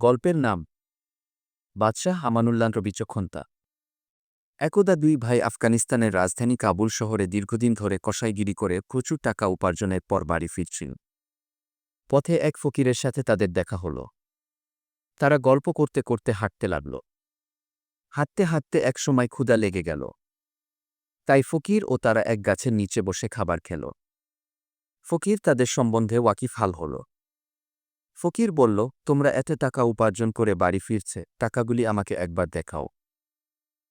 গল্পের নাম, বাদশাহ আমানুল্লাহর বিচক্ষণতা। একদা দুই ভাই আফগানিস্তানের রাজধানী কাবুল শহরে দীর্ঘদিন ধরে কসাইগিরি করে প্রচুর টাকা উপার্জনের পর বাড়ি ফিরছিল। পথে এক ফকিরের সাথে তাদের দেখা হল। তারা গল্প করতে করতে হাঁটতে লাগল। হাঁটতে হাঁটতে একসময় ক্ষুদা লেগে গেল। তাই ফকির ও তারা এক গাছের নিচে বসে খাবার খেল। ফকির তাদের সম্বন্ধে ওয়াকিফাল হল। ফকির বলল, তোমরা এত টাকা উপার্জন করে বাড়ি ফিরছে, টাকাগুলি আমাকে একবার দেখাও।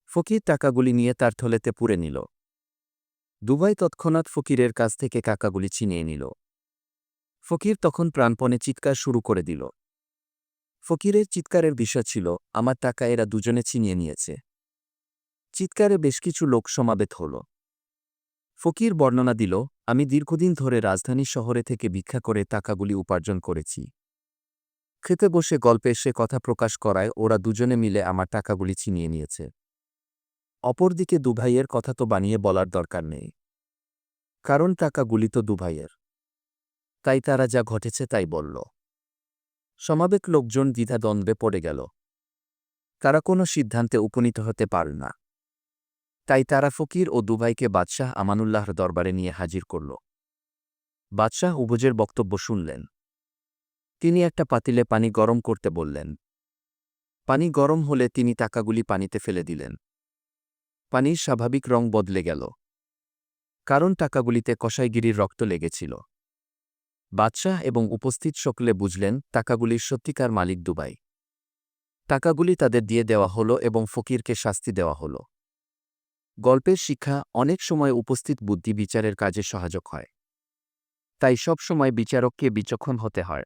ফকির টাকাগুলি নিয়ে তার থলেতে পুরে নিল। দুবাই তৎক্ষণাৎ ফকিরের কাছ থেকে কাকাগুলি ছিনিয়ে নিল। ফকির তখন প্রাণপণে চিৎকার শুরু করে দিল। ফকিরের চিৎকারের বিষয় ছিল, আমার টাকা এরা দুজনে ছিনিয়ে নিয়েছে। চিৎকারে বেশ কিছু লোক সমাবেত হল। ফকির বর্ণনা দিল, আমি দীর্ঘদিন ধরে রাজধানী শহরে থেকে ভিক্ষা করে টাকাগুলি উপার্জন করেছি। খেতে বসে গল্পে সে কথা প্রকাশ করায় ওরা দুজনে মিলে আমার টাকাগুলি ছিনিয়ে নিয়েছে। অপরদিকে দুভাইয়ের কথা তো বানিয়ে বলার দরকার নেই। কারণ টাকাগুলি তো দুভাইয়ের। তাই তারা যা ঘটেছে তাই বলল। সমাবেক লোকজন দ্বিধাদ্বন্দ্বে পড়ে গেল। তারা কোনো সিদ্ধান্তে উপনীত হতে পারল না। তাই তারা ফকির ও দুভাইকে বাদশাহ আমানুল্লাহর দরবারে নিয়ে হাজির করল। বাদশাহ উবজের বক্তব্য শুনলেন। তিনি একটা পাতিলে পানি গরম করতে বললেন। পানি গরম হলে তিনি টাকাগুলি পানিতে ফেলে দিলেন। পানির স্বাভাবিক রং বদলে গেল। কারণ টাকাগুলিতে কসাইগিরির রক্ত লেগেছিল। বাদশাহ এবং উপস্থিত সকলে বুঝলেন, টাকাগুলির সত্যিকার মালিক দুবাই। টাকাগুলি তাদের দিয়ে দেওয়া হল এবং ফকিরকে শাস্তি দেওয়া হল। গল্পের শিক্ষা, অনেক সময় উপস্থিত বুদ্ধি বিচারের কাজে সহায়ক হয়। তাই সব সময় বিচারককে বিচক্ষণ হতে হয়।